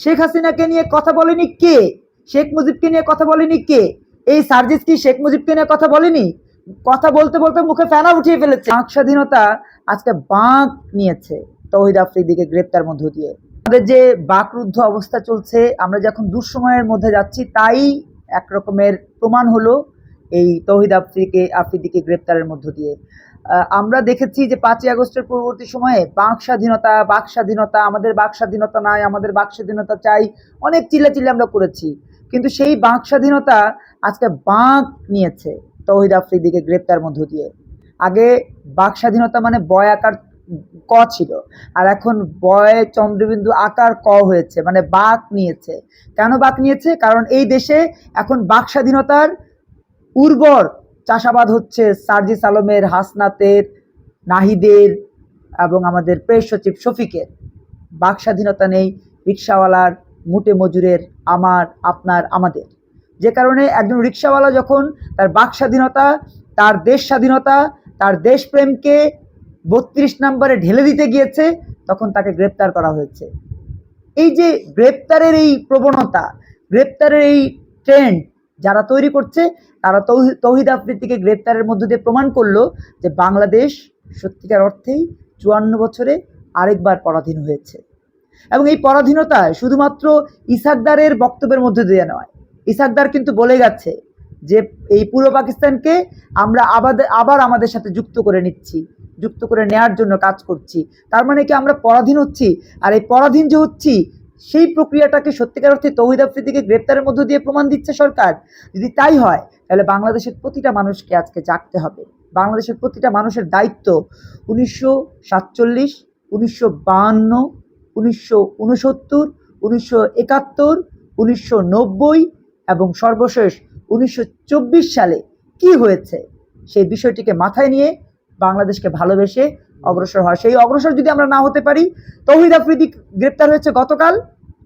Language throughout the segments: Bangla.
শেখ হাসিনাকে নিয়ে কথা বলেনি কে? শেখ মুজিবকে নিয়ে কথা বলেনি কে? এই সার্জিস কি শেখ মুজিবকে নিয়ে কথা বলেনি? কথা বলতে বলতে মুখে ফেনা উঠিয়ে ফেলেছে। বাক স্বাধীনতা আজকে বাঁক নিয়েছে তহিদ আফ্রিদিকে গ্রেপ্তার মধ্য দিয়ে। আমাদের যে বাকরুদ্ধ অবস্থা চলছে, আমরা যখন দুঃসময়ের মধ্যে যাচ্ছি, তাই এক রকমের প্রমাণ হলো এই তহিদ আফ্রিকে আফ্রিদিকে গ্রেপ্তারের মধ্য দিয়ে। আমরা দেখেছি যে পাঁচই আগস্টের পরবর্তী সময়ে বাক স্বাধীনতা বাক স্বাধীনতা, আমাদের বাক স্বাধীনতা নাই, আমাদের বাক স্বাধীনতা চাই, অনেক চিল্লাচিল্লি আমরা করেছি। কিন্তু সেই বাক স্বাধীনতা আজকে বাঁক নিয়েছে তহিদ আফ্রিদিকে গ্রেপ্তার মধ্য দিয়ে। আগে বাক স্বাধীনতা মানে বয় আকার ক ছিল, আর এখন বয় চন্দ্রবিন্দু আকার ক হয়েছে মানে বাক নিয়েছে। কেন বাক নিয়েছে? কারণ এই দেশে এখন বাক স্বাধীনতার উর্বর চাষাবাদ হচ্ছে সার্জিস আলমের হাসনাতের, নাহিদের এবং আমাদের প্রেস সচিব শফিকের। বাক স্বাধীনতা নেই, রিক্সাওয়ালার, মুটে মজুরের, আমার, আপনার, আমাদের। যে কারণে একজন রিক্সাওয়ালা যখন তার বাক স্বাধীনতা, তার দেশ স্বাধীনতা, তার দেশপ্রেমকে বত্রিশ নম্বরে ঢেলে দিতে গিয়েছে, তখন তাকে গ্রেপ্তার করা হয়েছে। এই যে গ্রেপ্তারের এই প্রবণতা, গ্রেপ্তারের এই ট্রেন্ড যারা তৈরি করছে, তারা তৌহি- তৌহিদ আফ্রিদিকে গ্রেপ্তারের মধ্য দিয়ে প্রমাণ করল যে বাংলাদেশ সত্যিকার অর্থেই চুয়ান্ন বছরে আরেকবার পরাধীন হয়েছে। এবং এই পরাধীনতা শুধুমাত্র ইসাকদারের বক্তব্যের মধ্যে দিয়ে নয়, ইসাকদার কিন্তু বলে গেছে যে এই পূর্ব পাকিস্তানকে আমরা আবার আবার আমাদের সাথে যুক্ত করে নিচ্ছি, যুক্ত করে নেয়ার জন্য কাজ করছি। তার মানে কি আমরা পরাধীন হচ্ছি? আর এই পরাধীন যে হচ্ছি সেই প্রক্রিয়াটাকে সত্যিকার অর্থে তৌহিদ আফ্রিদিকে গ্রেপ্তারের মধ্য দিয়ে প্রমাণ দিচ্ছে সরকার। যদি তাই হয়, তাহলে বাংলাদেশের প্রতিটা মানুষকে আজকে জাগতে হবে। বাংলাদেশের প্রতিটা মানুষের দায়িত্ব উনিশশো সাতচল্লিশ, উনিশশো বাহান্ন, উনিশশো উনসত্তর উনিশশো একাত্তর, উনিশশো নব্বই এবং সর্বশেষ উনিশশো চব্বিশ সালে কি হয়েছে, সেই বিষয়টিকে মাথায় নিয়ে বাংলাদেশকে ভালোবেসে অগ্রসর হয় সেই অগ্রসর যদি আমরা না হতে পারি, তৌহিদ আফ্রিদি গ্রেপ্তার হয়েছে গতকাল।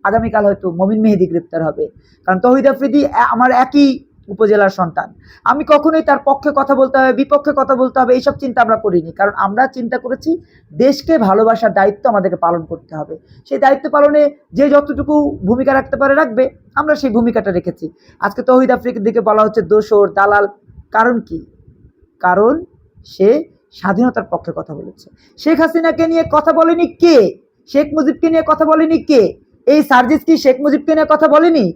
আগামীকাল হয়তো মমিন মেহেদি গ্রেপ্তার হবে। কারণ তৌহিদ আফ্রিদি আমার একই উপজেলার সন্তান। আমি কখনোই তার পক্ষে কথা বলতে হবে, বিপক্ষে কথা বলতে হবে, এইসব চিন্তা আমরা করিনি। কারণ আমরা চিন্তা করেছি, দেশকে ভালোবাসার দায়িত্ব আমাদেরকে পালন করতে হবে। সেই দায়িত্ব পালনে যে যতটুকু ভূমিকা রাখতে পারে রাখবে, আমরা সেই ভূমিকাটা রেখেছি। আজকে তহিদ আফ্রিকার দিকে বলা হচ্ছে দোসর দালাল। কারণ কি? কারণ সে স্বাধীনতার পক্ষে কথা বলেছে। শেখ হাসিনাকে নিয়ে কথা বলেনি কে? শেখ মুজিবকে নিয়ে কথা বলেনি কে? এই সার্জিস কি শেখ মুজিবকে নিয়ে কথা বলেনি?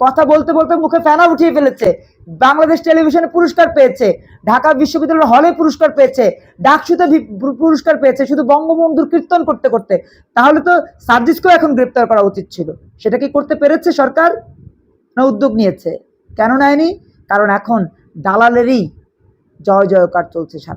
কথা বলতে বলতে মুখে ফেনা উঠিয়ে ফেলেছে। বাংলাদেশ টেলিভিশনে পুরস্কার পেয়েছে। ঢাকা বিশ্ববিদ্যালয়ের হলে পুরস্কার পেয়েছে। ডাকসুতে পুরস্কার পেয়েছে। শুধু বঙ্গবন্ধুর কীর্তন করতে করতে। তাহলে তো সার্জিসকেও এখন গ্রেপ্তার করা উচিত ছিল। সেটা কি করতে পেরেছে সরকার? না উদ্যোগ নিয়েছে? কেন নেয়নি? কারণ এখন দালালেরই জয় জয়কার চলছে সারা